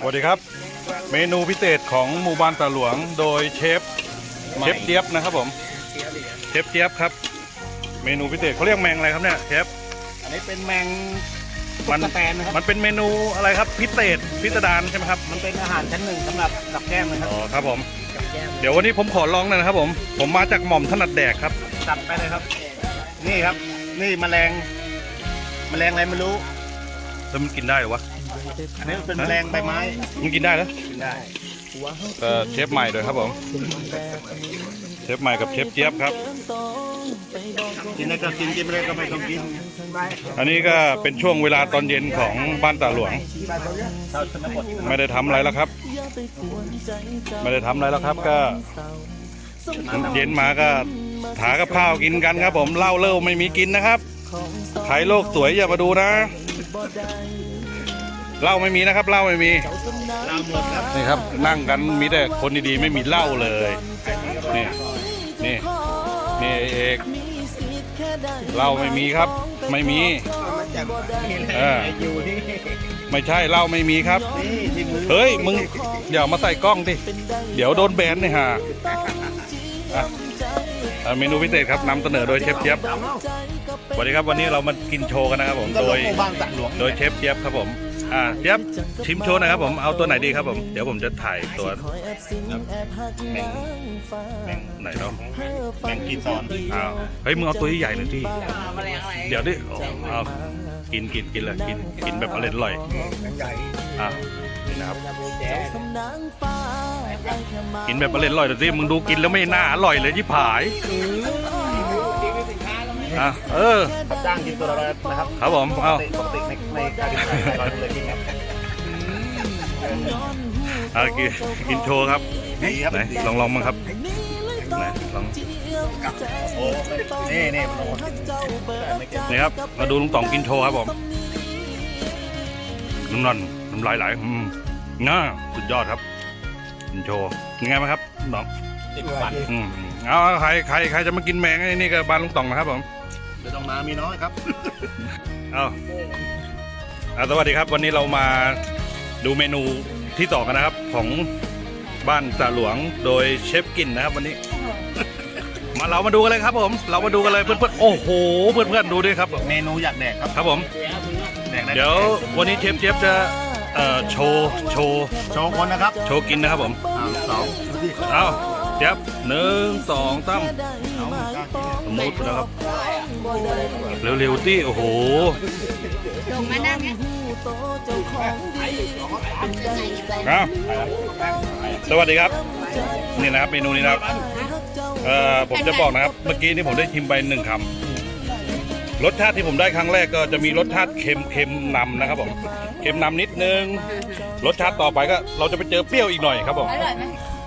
สวัสดีครับ เมนูพิเศษของหมู่บ้านตาหลวงโดยเชฟเชฟเจี๊ยบนะครับผมเชฟเจี๊ยบครับ เมนูพิเศษเขาเรียกแมงอะไรครับเนี่ยเชฟอันนี้เป็นแมงมันตะแตนนะครับมันเป็นเมนูอะไรครับพิเศษพิสดารใช่ไหมครับมันเป็นอาหารชั้นหนึ่งสำหรับกับแก้มนะครับอ๋อครับผมเดี๋ยววันนี้ผมขอลองหนอยนะครับ ผม ผมมาจากหม่อมถนัดแดกครับตัดไปเลยครับ นี่ครับ นี่แมลงแมลงอะไรไม่รู้แล้วมันกินได้เหรอวะ อันนี้เป็นแมลงใบไม้มันกินได้เหรอกินได้เอ่อเชฟใหม่ด้วยครับผมเชฟใหม่กับเชฟเจี๊ยบครับ กินได้ก็กินกินไม่ได้ก็ไม่ต้องกินอันนี้ก็เป็นช่วงเวลาตอนเย็นของบ้านตาหลวงชาวชนบทไม่ได้ทำอะไรแล้วครับ ไม่ได้ทำอะไรแล้วครับก็เย็นมาก็หากับข้าวกินกันครับ ผมเหล้าเล่าไม่มีกินนะครับใครโลกสวยอย่ามาดูนะ เหล้าไม่มีนะครับเหล้าไม่มีลามหมดครับนี่ครับนั่งกันมีแต่คนดีๆไม่มีเหล้าเลยนี่นี่นี่เอกเหล้าไม่มีครับ ไม่มีเอออยู่ที่ไม่ใช่เหล้าไม่มีครับนี่ที่มือเฮ้ยมึงอย่ามาใส่กล้องดิเดี๋ยวโดนแบนนี่ฮะอะอะเมนูพิเศษครับนำเสนอโดยเชฟเจี๊ยบสวัสดีครับวันนี้เรามากินโชว์กันนะครับผมตโดลกยหมู่บ้านตักหลวงโดยเชฟเจี๊ยบครับผม อ่าเจี๊ยบชิมโชว์หนะครับผมเอาตัวไหนดีครับผมเดี๋ยวผมจะถ่ายตัวแมงแมงไหนเนาะแมงกีซอนอ้าวเฮ้ยมึงเอาตัวใหญ่ๆหน่อยที่เดี๋ยวดิอ๋อเอากินกินกินเลยกินกินแบบอร่อยอร่อยอะนี่นะครับกินแบบอร่อยอร่อยหน่อยสิมึงดูกินแล้วไม่น่าอร่อยเลยที่ผาย อะเออรับจ้างกินตัวละร้อยนะครับครับผมเอาปกติในในการกินร้อยเลยจริงครับเอากินกินโชว์ครับดีครับไหนลองลองมั้งครับไหนลองโอ้นี่นี่มันโอ้ไม่เก็บนี่ครับมาดูลุงต่องกินโชว์ครับผมน้ำนันน้ำลายไหลอืมน่าสุดยอดครับกินโชว์ยังไงบ้างครับลุงต่องติดฟันอืมเอาใครใครใครจะมากินแมงไอ้นี่ก็บ้านลุงต่องนะครับผม เดี๋ยวต้องมามีน้อยครับ เอาเอาสวัสดีครับวันนี้เรามาดูเมนูที่ต่อกันนะครับ ของบ้านจ่าหลวงโดยเชฟกินนะครับวันนี้ มาเรามาดูกันเลยครับผม เรามาดูกันเลยเพื่อนๆโอ้โห เพื่อนๆดูด้วยครับ เมนูอยากแดกครับ ครับผม แดกได้เดี๋ยววันนี้เชฟเชฟจะเอ่อโชว์โชว์โชว์คนนะครับโชว์กินนะครับผมอ่าสองเอา เชฟหนึ่งสองสามเอาสมมตินะครับเร็วๆที่โอ้โหลงมานั่งเนี่ยเอาสวัสดีครับ นี่นะครับเมนูนี้นะครับเอ่อผมจะบอกนะครับ เมื่อกี้นี่ผมได้ชิมไปหนึ่งคำรสชาติที่ผมได้ครั้งแรกก็จะมีรสชาติเค็มเค็มนำนะครับผมเค็มนำนิดนึงรสชาติต่อไปก็เราจะไปเจอเปรี้ยวอีกหน่อยครับผมอร่อยไหม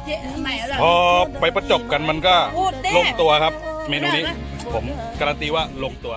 เจ๊ใหม่อร่อยพอไปประจบกันมันก็พูดดิ ลงตัวครับ เมนูนี้ ผมการันตีว่าลงตัว